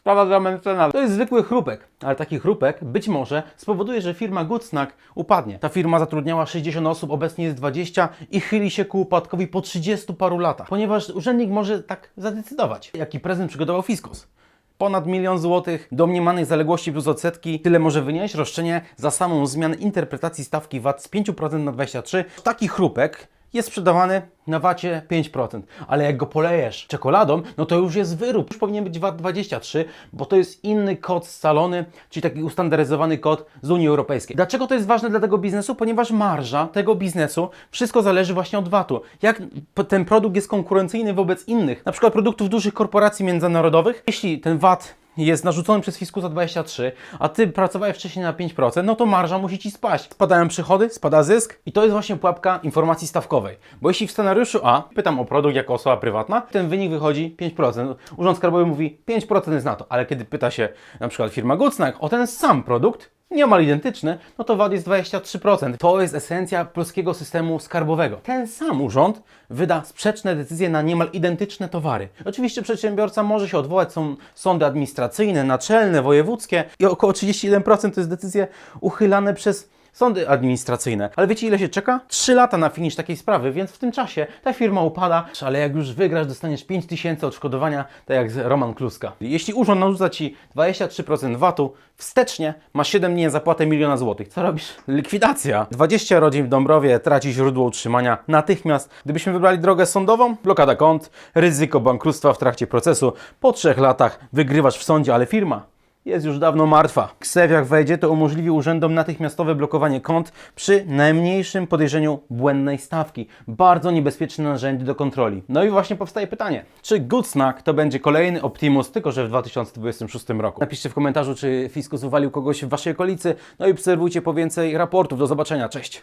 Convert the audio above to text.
Sprawa dla mecenasa. To jest zwykły chrupek, ale taki chrupek być może spowoduje, że firma Goodsnack upadnie. Ta firma zatrudniała 60 osób, obecnie jest 20 i chyli się ku upadkowi po 30 paru latach, ponieważ urzędnik może tak zadecydować. Jaki prezent przygotował Fiskus? Ponad milion złotych domniemanych zaległości plus odsetki. Tyle może wynieść roszczenie za samą zmianę interpretacji stawki VAT z 5% na 23%. Taki chrupek jest sprzedawany na wacie 5%, ale jak go polejesz czekoladą, no to już jest wyrób. Już powinien być VAT 23, bo to jest inny kod scalony, czyli taki ustandaryzowany kod z Unii Europejskiej. Dlaczego to jest ważne dla tego biznesu? Ponieważ marża tego biznesu, wszystko zależy właśnie od VAT-u. Jak ten produkt jest konkurencyjny wobec innych, na przykład produktów dużych korporacji międzynarodowych, jeśli ten VAT jest narzucony przez Fiskusa 23, a ty pracowałeś wcześniej na 5%, no to marża musi ci spaść. Spadają przychody, spada zysk i to jest właśnie pułapka informacji stawkowej. Bo jeśli w scenariuszu A pytam o produkt jako osoba prywatna, ten wynik wychodzi 5%. Urząd Skarbowy mówi 5% jest na to, ale kiedy pyta się na przykład firma Goodsnack o ten sam produkt, niemal identyczny, no to VAT jest 23%. To jest esencja polskiego systemu skarbowego. Ten sam urząd wyda sprzeczne decyzje na niemal identyczne towary. Oczywiście przedsiębiorca może się odwołać, są sądy administracyjne, naczelne, wojewódzkie i około 31% to jest decyzje uchylane przez sądy administracyjne. Ale wiecie ile się czeka? 3 lata na finisz takiej sprawy, więc w tym czasie ta firma upada, ale jak już wygrasz, dostaniesz 5000 odszkodowania, tak jak Roman Kluska. Jeśli urząd narzuca Ci 23% VAT-u, wstecznie masz 7 dni zapłatę miliona złotych. Co robisz? Likwidacja. 20 rodzin w Dąbrowie traci źródło utrzymania natychmiast. Gdybyśmy wybrali drogę sądową, blokada kont, ryzyko bankructwa w trakcie procesu. Po trzech latach wygrywasz w sądzie, ale firma jest już dawno martwa. Ksew jak wejdzie, to umożliwi urzędom natychmiastowe blokowanie kont przy najmniejszym podejrzeniu błędnej stawki. Bardzo niebezpieczne narzędzie do kontroli. No i właśnie powstaje pytanie, czy Goodsnack to będzie kolejny Optimus, tylko że w 2026 roku? Napiszcie w komentarzu, czy Fiskus uwalił kogoś w Waszej okolicy, no i obserwujcie po więcej raportów. Do zobaczenia, cześć!